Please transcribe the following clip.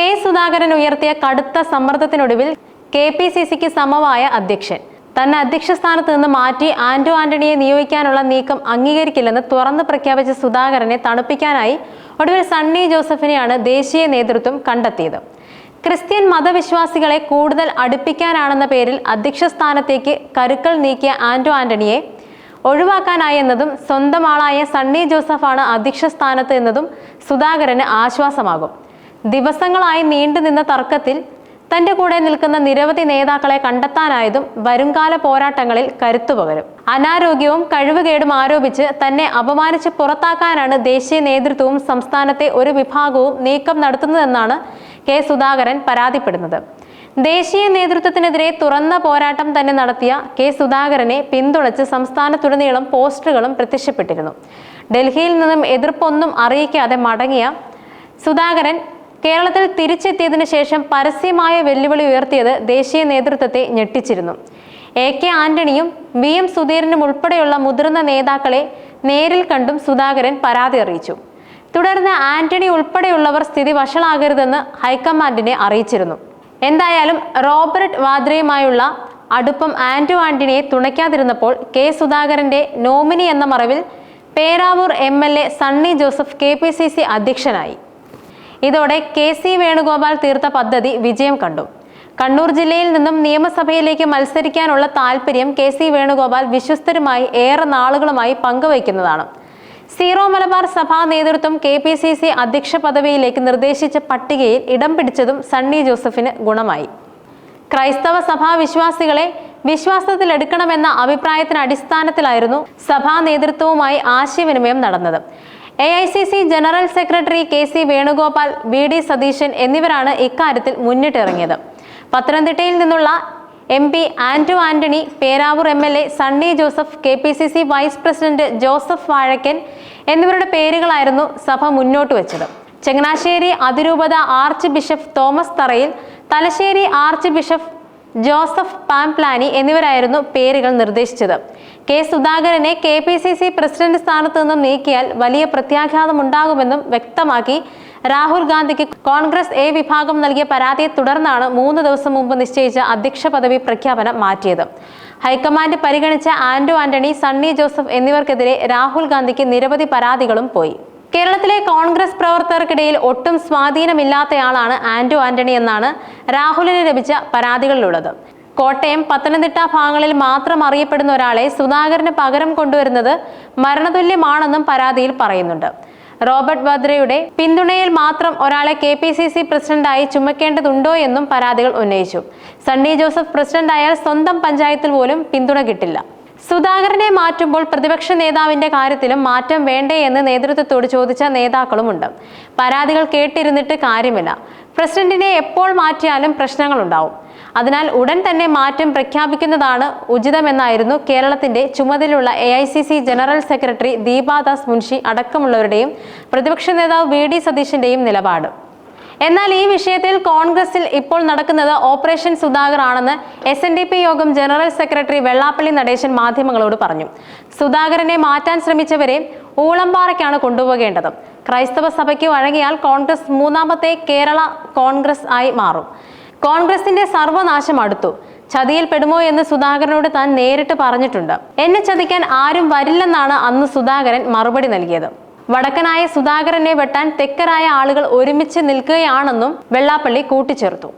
K Sudhakaran ഉയർത്തിയ കടുത്ത സമ്മർദ്ദത്തിനൊടുവിൽ K P C സിക്ക് സമവായ അധ്യക്ഷൻ. തന്നെ അധ്യക്ഷ സ്ഥാനത്ത് നിന്ന് മാറ്റി ആന്റോ ആന്റണിയെ നിയോഗിക്കാനുള്ള നീക്കം അംഗീകരിക്കില്ലെന്ന് തുറന്നു പ്രഖ്യാപിച്ച സുധാകരനെ തണുപ്പിക്കാനായി ഒടുവിൽ സണ്ണി ജോസഫിനെയാണ് ദേശീയ നേതൃത്വം കണ്ടെത്തിയത്. ക്രിസ്ത്യൻ മതവിശ്വാസികളെ കൂടുതൽ അടുപ്പിക്കാനാണെന്ന പേരിൽ അധ്യക്ഷ സ്ഥാനത്തേക്ക് കരുക്കൾ നീക്കിയ ആന്റോ ആന്റണിയെ ഒഴിവാക്കാനായി എന്നതും സ്വന്തം ആളായ സണ്ണി ജോസഫാണ് അധ്യക്ഷ സ്ഥാനത്ത് എന്നതും സുധാകരന് ആശ്വാസമാകും. ദിവസങ്ങളായി നീണ്ടുനിന്ന തർക്കത്തിൽ തന്റെ കൂടെ നിൽക്കുന്ന നിരവധി നേതാക്കളെ കണ്ടെത്താനായതും വരുംകാല പോരാട്ടങ്ങളിൽ കരുത്തു പകരും. അനാരോഗ്യവും കഴിവുകേടും ആരോപിച്ച് തന്നെ അപമാനിച്ച് പുറത്താക്കാനാണ് ദേശീയ നേതൃത്വവും സംസ്ഥാനത്തെ ഒരു വിഭാഗവും നീക്കം നടത്തുന്നതെന്നാണ് കെ സുധാകരൻ പരാതിപ്പെടുന്നത്. ദേശീയ നേതൃത്വത്തിനെതിരെ തുറന്ന പോരാട്ടം തന്നെ നടത്തിയ കെ സുധാകരനെ പിന്തുണച്ച് സംസ്ഥാനത്തുടനീളം പോസ്റ്ററുകളും പ്രത്യക്ഷപ്പെട്ടിരുന്നു. ഡൽഹിയിൽ നിന്നും എതിർപ്പൊന്നും അറിയിക്കാതെ മടങ്ങിയ സുധാകരൻ കേരളത്തിൽ തിരിച്ചെത്തിയതിനു ശേഷം പരസ്യമായ വെല്ലുവിളി ഉയർത്തിയത് ദേശീയ നേതൃത്വത്തെ ഞെട്ടിച്ചിരുന്നു. എ കെ ആന്റണിയും വി എം സുധീരനും ഉൾപ്പെടെയുള്ള മുതിർന്ന നേതാക്കളെ നേരിൽ കണ്ടും സുധാകരൻ പരാതി അറിയിച്ചു. തുടർന്ന് ആന്റണി ഉൾപ്പെടെയുള്ളവർ സ്ഥിതി വഷളാകരുതെന്ന് ഹൈക്കമാൻഡിനെ അറിയിച്ചിരുന്നു. എന്തായാലും റോബർട്ട് വാദ്രയുമായുള്ള അടുപ്പം ആന്റോ ആന്റണിയെ തുണയ്ക്കാതിരുന്നപ്പോൾ കെ സുധാകരന്റെ നോമിനി എന്ന മറവിൽ Peravoor M L A Sunny Joseph K P C C അധ്യക്ഷനായി. ഇതോടെ കെ സി വേണുഗോപാൽ തീർത്ത പദ്ധതി വിജയം കണ്ടു. കണ്ണൂർ ജില്ലയിൽ നിന്നും നിയമസഭയിലേക്ക് മത്സരിക്കാനുള്ള താല്പര്യം കെ സി വേണുഗോപാൽ വിശ്വസ്തരുമായി ഏറെ നാളുകളുമായി പങ്കുവയ്ക്കുന്നതാണ്. സീറോ മലബാർ സഭാ നേതൃത്വം കെ പി സി സി അധ്യക്ഷ പദവിയിലേക്ക് നിർദ്ദേശിച്ച പട്ടികയിൽ ഇടം പിടിച്ചതും സണ്ണി ജോസഫിന് ഗുണമായി. ക്രൈസ്തവ സഭാ വിശ്വാസികളെ വിശ്വാസത്തിലെടുക്കണമെന്ന അഭിപ്രായത്തിന് അടിസ്ഥാനത്തിലായിരുന്നു സഭാ നേതൃത്വവുമായി ആശയവിനിമയം നടന്നത്. A I C C general secretary K C Venugopal V D Satheesan എന്നിവരാണ് ഇക്കാര്യത്തിൽ മുന്നിട്ടിറങ്ങിയത്. പത്തനംതിട്ടയിൽ നിന്നുള്ള M P Anto Antony Peravoor M L A Sunny Joseph K P C C vice president Joseph Vazhakkan എന്നിവരുടെ പേരുകളായിരുന്നു സഭ മുന്നോട്ട് വെച്ചത്. ചങ്ങനാശ്ശേരി അതിരൂപത arch bishop Thomas Tharayil Thalassery archbishop Joseph Pamplany എന്നിവരായിരുന്നു പേരുകൾ നിർദ്ദേശിച്ചത്. കെ സുധാകരനെ K P C C president സ്ഥാനത്ത് നിന്നും നീക്കിയാൽ വലിയ പ്രത്യാഘാതമുണ്ടാകുമെന്നും വ്യക്തമാക്കി. രാഹുൽ ഗാന്ധിക്ക് കോൺഗ്രസ് എ വിഭാഗം നൽകിയ പരാതിയെ തുടർന്നാണ് മൂന്ന് ദിവസം മുമ്പ് നിശ്ചയിച്ച അധ്യക്ഷ പദവി പ്രഖ്യാപനം മാറ്റിയത്. ഹൈക്കമാൻഡ് പരിഗണിച്ച ആന്റോ ആന്റണി സണ്ണി ജോസഫ് എന്നിവർക്കെതിരെ രാഹുൽ ഗാന്ധിക്ക് നിരവധി പരാതികളും പോയി. കേരളത്തിലെ കോൺഗ്രസ് പ്രവർത്തകർക്കിടയിൽ ഒട്ടും സ്വാധീനമില്ലാത്തയാളാണ് ആന്റോ ആന്റണി എന്നാണ് രാഹുലിന് ലഭിച്ച പരാതികളിലുള്ളത്. കോട്ടയം പത്തനംതിട്ട ഭാഗങ്ങളിൽ മാത്രം അറിയപ്പെടുന്ന ഒരാളെ സുധാകരന് പകരം കൊണ്ടുവരുന്നത് മരണതുല്യമാണെന്നും പരാതിയിൽ പറയുന്നുണ്ട്. റോബർട്ട് വദ്രയുടെ പിന്തുണയിൽ മാത്രം ഒരാളെ കെ പി സി സി പ്രസിഡന്റായി ചുമക്കേണ്ടതുണ്ടോ എന്നും പരാതികൾ ഉന്നയിച്ചു. സണ്ണി ജോസഫ് പ്രസിഡന്റായാൽ സ്വന്തം പഞ്ചായത്തിൽ പോലും പിന്തുണ കിട്ടില്ല. സുധാകരനെ മാറ്റുമ്പോൾ പ്രതിപക്ഷ നേതാവിന്റെ കാര്യത്തിലും മാറ്റം വേണ്ടേ എന്ന് നേതൃത്വത്തോട് ചോദിച്ച നേതാക്കളുമുണ്ട്. പരാതികൾ കേട്ടിരുന്നിട്ട് കാര്യമില്ല. പ്രസിഡന്റിനെ എപ്പോൾ മാറ്റിയാലും പ്രശ്നങ്ങളുണ്ടാവും. അതിനാൽ ഉടൻ തന്നെ മാറ്റം പ്രഖ്യാപിക്കുന്നതാണ് ഉചിതമെന്നായിരുന്നു കേരളത്തിന്റെ ചുമതലയുള്ള A general secretary Deepa Das Munshi അടക്കമുള്ളവരുടെയും പ്രതിപക്ഷ നേതാവ് വി ഡി സതീശന്റെയും നിലപാട്. എന്നാൽ ഈ വിഷയത്തിൽ കോൺഗ്രസിൽ ഇപ്പോൾ നടക്കുന്നത് ഓപ്പറേഷൻ സുധാകർ ആണെന്ന് എസ് എൻ ഡി പി യോഗം ജനറൽ സെക്രട്ടറി വെള്ളാപ്പള്ളി നടേശൻ മാധ്യമങ്ങളോട് പറഞ്ഞു. സുധാകരനെ മാറ്റാൻ ശ്രമിച്ചവരെ ഊളംപാറയ്ക്കാണ് കൊണ്ടുപോകേണ്ടത്. ക്രൈസ്തവ സഭയ്ക്ക് വഴങ്ങിയാൽ കോൺഗ്രസ് മൂന്നാമത്തെ കേരള കോൺഗ്രസ് ആയി മാറും. കോൺഗ്രസിന്റെ സർവനാശം അടുത്തു. ചതിയിൽപ്പെടുമോ എന്ന് സുധാകരനോട് താൻ നേരിട്ട് പറഞ്ഞിട്ടുണ്ട്. എന്നെ ചതിക്കാൻ ആരും വരില്ലെന്നാണ് അന്ന് സുധാകരൻ മറുപടി നൽകിയത്. വടക്കനായ സുധാകരനെ വെട്ടാൻ തെക്കരായ ആളുകൾ ഒരുമിച്ച് നിൽക്കുകയാണെന്നും വെള്ളാപ്പള്ളി കൂട്ടിച്ചേർത്തു.